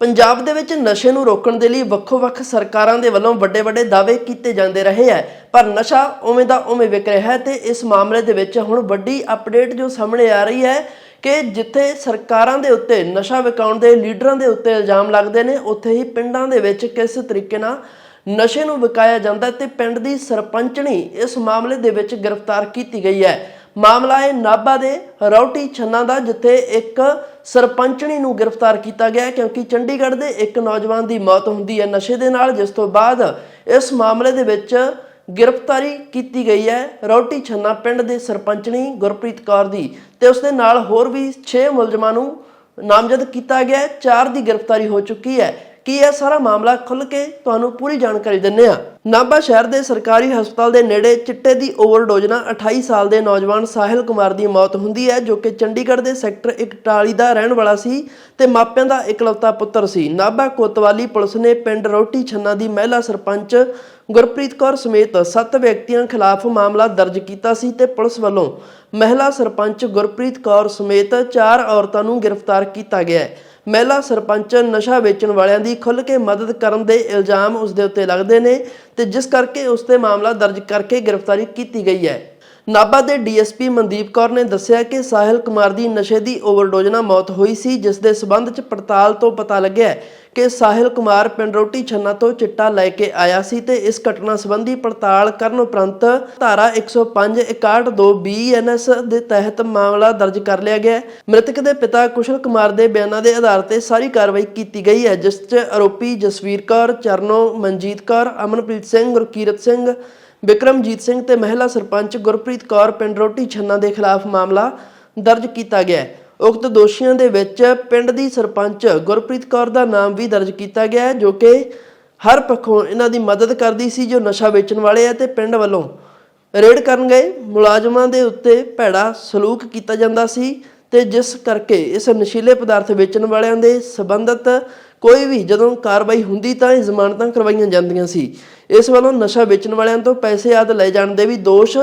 ਪੰਜਾਬ ਦੇ ਵਿੱਚ ਨਸ਼ੇ ਨੂੰ ਰੋਕਣ ਦੇ ਲਈ ਵੱਖੋ-ਵੱਖ ਸਰਕਾਰਾਂ ਦੇ ਵੱਲੋਂ ਵੱਡੇ-ਵੱਡੇ ਦਾਅਵੇ ਕੀਤੇ ਜਾਂਦੇ ਰਹੇ ਹੈ। ਪਰ ਨਸ਼ਾ ਉਵੇਂ ਦਾ ਉਵੇਂ ਵਿਕ ਰਿਹਾ ਹੈ ਤੇ ਇਸ ਮਾਮਲੇ ਦੇ ਵਿੱਚ ਹੁਣ ਵੱਡੀ ਅਪਡੇਟ ਜੋ ਸਾਹਮਣੇ ਆ ਰਹੀ ਹੈ ਕਿ ਜਿੱਥੇ ਸਰਕਾਰਾਂ ਦੇ ਉੱਤੇ ਨਸ਼ਾ ਵਿਕਾਉਣ ਦੇ ਲੀਡਰਾਂ ਦੇ ਉੱਤੇ ਇਲਜ਼ਾਮ ਲੱਗਦੇ ਨੇ, ਉੱਥੇ ਹੀ ਪਿੰਡਾਂ ਦੇ ਵਿੱਚ ਕਿਸ ਤਰੀਕੇ ਨਾਲ ਨਸ਼ੇ ਨੂੰ ਵਿਕਾਇਆ ਜਾਂਦਾ ਹੈ ਤੇ ਪਿੰਡ ਦੀ ਸਰਪੰਚਣੀ ਇਸ ਮਾਮਲੇ ਦੇ ਵਿੱਚ ਗ੍ਰਿਫਤਾਰ ਕੀਤੀ ਗਈ ਹੈ। ਮਾਮਲਾ ਹੈ ਨਾਭਾ ਦੇ ਰੌਟੀ ਛੰਨਾ ਦਾ, ਜਿੱਥੇ ਇੱਕ ਸਰਪੰਚਣੀ ਨੂੰ ਗ੍ਰਿਫਤਾਰ ਕੀਤਾ ਗਿਆ ਕਿਉਂਕਿ ਚੰਡੀਗੜ੍ਹ ਦੇ ਇੱਕ ਨੌਜਵਾਨ ਦੀ ਮੌਤ ਹੁੰਦੀ ਹੈ ਨਸ਼ੇ ਦੇ ਨਾਲ, ਜਿਸ ਤੋਂ ਬਾਅਦ ਇਸ ਮਾਮਲੇ ਦੇ ਵਿੱਚ ਗ੍ਰਿਫਤਾਰੀ ਕੀਤੀ ਗਈ ਹੈ। ਰੌਟੀ ਛੰਨਾ ਪਿੰਡ ਦੇ ਸਰਪੰਚਣੀ ਗੁਰਪ੍ਰੀਤ ਕੌਰ ਦੀ ਤੇ ਉਸਦੇ ਨਾਲ ਹੋਰ ਵੀ 6 ਮੁਲਜ਼ਮਾਂ ਨੂੰ ਨਾਮਜ਼ਦ ਕੀਤਾ ਗਿਆ ਚਾਰ ਦੀ ਗ੍ਰਿਫਤਾਰੀ ਹੋ ਚੁੱਕੀ ਹੈ। ਕੀ ਇਹ ਸਾਰਾ ਮਾਮਲਾ ਖੁੱਲ ਕੇ ਤੁਹਾਨੂੰ ਪੂਰੀ ਜਾਣਕਾਰੀ ਦਿੰਨੇ ਆ ਨਾਭਾ ਸ਼ਹਿਰ ਦੇ ਸਰਕਾਰੀ ਹਸਪਤਾਲ ਦੇ ਨੇੜੇ ਚਿੱਟੇ ਦੀ ਓਵਰਡੋਜ਼ ਨਾਲ 28 ਸਾਲ ਦੇ ਨੌਜਵਾਨ ਸਾਹਿਲ ਕੁਮਾਰ ਦੀ ਮੌਤ ਹੁੰਦੀ ਹੈ, ਜੋ ਕਿ ਚੰਡੀਗੜ੍ਹ ਦੇ ਸੈਕਟਰ 41 ਦਾ ਰਹਿਣ ਵਾਲਾ ਸੀ ਤੇ ਮਾਪਿਆਂ ਦਾ ਇਕਲੌਤਾ ਪੁੱਤਰ ਸੀ। ਨਾਭਾ ਕੋਤਵਾਲੀ ਪੁਲਿਸ ਨੇ ਪਿੰਡ ਰੋਟੀ ਛੰਨਾ ਦੀ ਮਹਿਲਾ ਸਰਪੰਚ ਗੁਰਪ੍ਰੀਤ ਕੌਰ ਸਮੇਤ 7 ਵਿਅਕਤੀਆਂ ਖਿਲਾਫ ਮਾਮਲਾ ਦਰਜ ਕੀਤਾ ਸੀ ਤੇ ਪੁਲਿਸ ਵੱਲੋਂ ਮਹਿਲਾ ਸਰਪੰਚ ਗੁਰਪ੍ਰੀਤ ਕੌਰ ਸਮੇਤ 4 ਔਰਤਾਂ ਨੂੰ ਗ੍ਰਿਫਤਾਰ ਕੀਤਾ ਗਿਆ ਹੈ। ਮਹਿਲਾ ਸਰਪੰਚ ਨਸ਼ਾ ਵੇਚਣ ਵਾਲਿਆਂ ਦੀ ਖੁੱਲ੍ਹ ਕੇ ਮਦਦ ਕਰਨ ਦੇ ਇਲਜ਼ਾਮ ਉਸ ਦੇ ਉੱਤੇ ਲੱਗਦੇ ਨੇ ਤੇ ਜਿਸ ਕਰਕੇ ਉਸ ਤੇ ਮਾਮਲਾ ਦਰਜ ਕਰਕੇ ਗ੍ਰਿਫਤਾਰੀ ਕੀਤੀ ਗਈ ਹੈ। ਨਾਭਾ ਦੇ ਡੀਐਸਪੀ ਮਨਦੀਪ ਕੌਰ ਨੇ ਦੱਸਿਆ ਕਿ ਸਾਹਿਲ ਕੁਮਾਰ ਦੀ ਨਸ਼ੇ ਦੀ ਓਵਰਡੋਜ਼ ਨਾਲ ਮੌਤ ਹੋਈ ਸੀ, ਜਿਸ ਦੇ ਸਬੰਧ 'ਚ ਪੜਤਾਲ ਤੋਂ ਪਤਾ ਲੱਗਿਆ ਕਿ ਸਾਹਿਲ ਕੁਮਾਰ ਪਿੰਡ ਰੋਟੀ ਛੰਨਾ ਤੋਂ ਚਿੱਟਾ ਲੈ ਕੇ ਆਇਆ ਸੀ ਤੇ ਇਸ ਘਟਨਾ ਸੰਬੰਧੀ ਪੜਤਾਲ ਕਰਨ ਉਪਰੰਤ ਧਾਰਾ 105 61 ਬੀਐਨਐਸ ਦੇ ਤਹਿਤ ਮਾਮਲਾ ਦਰਜ ਕਰ ਲਿਆ ਗਿਆ। ਮ੍ਰਿਤਕ ਦੇ ਪਿਤਾ ਕੁਸ਼ਲ ਕੁਮਾਰ ਦੇ ਬਿਆਨਾਂ ਦੇ ਆਧਾਰ ਤੇ ਸਾਰੀ ਕਾਰਵਾਈ ਕੀਤੀ ਗਈ ਹੈ, ਜਿਸ 'ਚ ਆਰੋਪੀ ਜਸਵੀਰ ਕੌਰ, ਚਰਨੋ, ਮਨਜੀਤ ਕੌਰ, ਅਮਨਪ੍ਰੀਤ ਸਿੰਘ ਗੁਰਕੀਰਤ ਸਿੰਘ ਵਿਕਰਮਜੀਤ ਸਿੰਘ ਤੇ ਮਹਿਲਾ ਸਰਪੰਚ ਗੁਰਪ੍ਰੀਤ ਕੌਰ ਪਿੰਡ ਰੋਟੀ ਛੰਨਾ ਦੇ ਖਿਲਾਫ ਮਾਮਲਾ ਦਰਜ ਕੀਤਾ ਗਿਆ ਹੈ। ਉਕਤ ਦੋਸ਼ੀਆਂ ਦੇ ਵਿੱਚ ਪਿੰਡ ਦੀ ਸਰਪੰਚ ਗੁਰਪ੍ਰੀਤ ਕੌਰ ਦਾ ਨਾਮ ਵੀ ਦਰਜ ਕੀਤਾ ਗਿਆ ਹੈ, ਜੋ ਕਿ ਹਰ ਪੱਖੋਂ ਇਹਨਾਂ ਦੀ ਮਦਦ ਕਰਦੀ ਸੀ, ਜੋ ਨਸ਼ਾ ਵੇਚਣ ਵਾਲੇ ਆ ਤੇ ਪਿੰਡ ਵੱਲੋਂ ਰੇਡ ਕਰਨ ਗਏ। ਮੁਲਾਜ਼ਮਾਂ ਦੇ ਉੱਤੇ ਭੈੜਾ ਸਲੂਕ ਕੀਤਾ ਜਾਂਦਾ ਸੀ ਤੇ ਜਿਸ ਕਰਕੇ ਇਸ ਨਸ਼ੀਲੇ ਪਦਾਰਥ ਵੇਚਣ ਵਾਲਿਆਂ ਦੇ ਸੰਬੰਧਤ ਕੋਈ ਵੀ ਜਦੋਂ ਕਾਰਵਾਈ ਹੁੰਦੀ ਤਾਂ ਇਹ ਜ਼ਮਾਨਤਾਂ ਕਰਵਾਈਆਂ ਜਾਂਦੀਆਂ ਸੀ। ਇਸ ਵੱਲੋਂ ਨਸ਼ਾ ਵੇਚਣ ਵਾਲਿਆਂ ਤੋਂ ਪੈਸੇ ਆਦ ਲੈ ਜਾਣ ਦੇ ਵੀ ਦੋਸ਼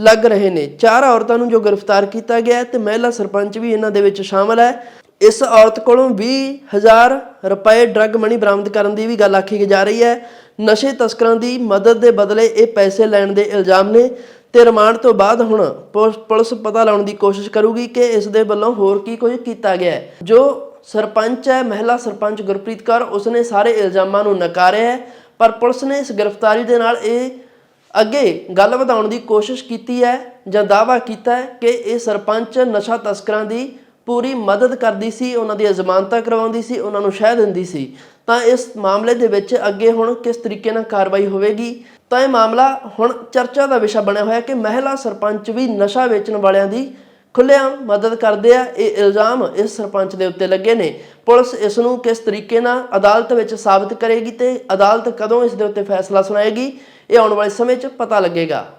ਲੱਗ ਰਹੇ ਨੇ। ਚਾਰ ਔਰਤਾਂ ਨੂੰ ਜੋ ਗ੍ਰਿਫਤਾਰ ਕੀਤਾ ਗਿਆ ਹੈ ਤੇ ਮਹਿਲਾ ਸਰਪੰਚ ਵੀ ਇਹਨਾਂ ਦੇ ਵਿੱਚ ਸ਼ਾਮਲ ਹੈ। ਇਸ ਔਰਤ ਕੋਲੋਂ 20000 ਰੁਪਏ ਡਰੱਗ ਮਨੀ ਬਰਾਮਦ ਕਰਨ ਦੀ ਵੀ ਗੱਲ ਆਖੀ ਜਾ ਰਹੀ ਹੈ। ਨਸ਼ੇ ਤਸਕਰਾਂ ਦੀ ਮਦਦ ਦੇ ਬਦਲੇ ਇਹ ਪੈਸੇ ਲੈਣ ਦੇ ਇਲਜ਼ਾਮ ਨੇ ਤੇ ਰਿਮਾਂਡ ਤੋਂ ਬਾਅਦ ਹੁਣ ਪੁਲਿਸ- ਪੁਲਿਸ ਪਤਾ ਲਾਉਣ ਦੀ ਕੋਸ਼ਿਸ਼ ਕਰੂਗੀ ਕਿ ਇਸ ਦੇ ਵੱਲੋਂ ਹੋਰ ਕੀ ਕੁਝ ਕੀਤਾ ਗਿਆ ਜੋ ਸਰਪੰਚ ਹੈ, ਮਹਿਲਾ ਸਰਪੰਚ ਗੁਰਪ੍ਰੀਤ ਕੌਰ, ਉਸਨੇ ਸਾਰੇ ਇਲਜ਼ਾਮਾਂ ਨੂੰ ਨਕਾਰਿਆ ਹੈ, ਪਰ ਪੁਲਿਸ ਨੇ ਇਸ ਗ੍ਰਿਫਤਾਰੀ ਦੇ ਨਾਲ ਇਹ ਅੱਗੇ ਗੱਲ ਵਧਾਉਣ ਦੀ ਕੋਸ਼ਿਸ਼ ਕੀਤੀ ਹੈ ਜਾਂ ਦਾਅਵਾ ਕੀਤਾ ਹੈ ਕਿ ਇਹ ਸਰਪੰਚ ਨਸ਼ਾ ਤਸਕਰਾਂ ਦੀ ਪੂਰੀ ਮਦਦ ਕਰਦੀ ਸੀ, ਉਹਨਾਂ ਦੀ ਜ਼ਮਾਨਤਾਂ ਕਰਵਾਉਂਦੀ ਸੀ, ਉਹਨਾਂ ਨੂੰ ਸ਼ਹਿ ਦਿੰਦੀ ਸੀ। ਤਾਂ ਇਸ ਮਾਮਲੇ ਦੇ ਵਿੱਚ ਅੱਗੇ ਹੁਣ ਕਿਸ ਤਰੀਕੇ ਨਾਲ ਕਾਰਵਾਈ ਹੋਵੇਗੀ? ਤਾਂ ਇਹ ਮਾਮਲਾ ਹੁਣ ਚਰਚਾ ਦਾ ਵਿਸ਼ਾ ਬਣਿਆ ਹੋਇਆ ਕਿ ਮਹਿਲਾ ਸਰਪੰਚ ਵੀ ਨਸ਼ਾ ਵੇਚਣ ਵਾਲਿਆਂ ਦੀ ਖੁੱਲ੍ਹੇਆਮ ਮਦਦ ਕਰਦੇ ਆ। ਇਹ ਇਲਜ਼ਾਮ ਇਸ ਸਰਪੰਚ ਦੇ ਉੱਤੇ ਲੱਗੇ ਨੇ। ਪੁਲਿਸ ਇਸ ਨੂੰ ਕਿਸ ਤਰੀਕੇ ਨਾਲ ਅਦਾਲਤ ਵਿੱਚ ਸਾਬਤ ਕਰੇਗੀ ਤੇ ਅਦਾਲਤ ਕਦੋਂ ਇਸ ਦੇ ਉੱਤੇ ਫੈਸਲਾ ਸੁਣਾਏਗੀ, ਇਹ ਆਉਣ ਵਾਲੇ ਸਮੇਂ 'ਚ ਪਤਾ ਲੱਗੇਗਾ।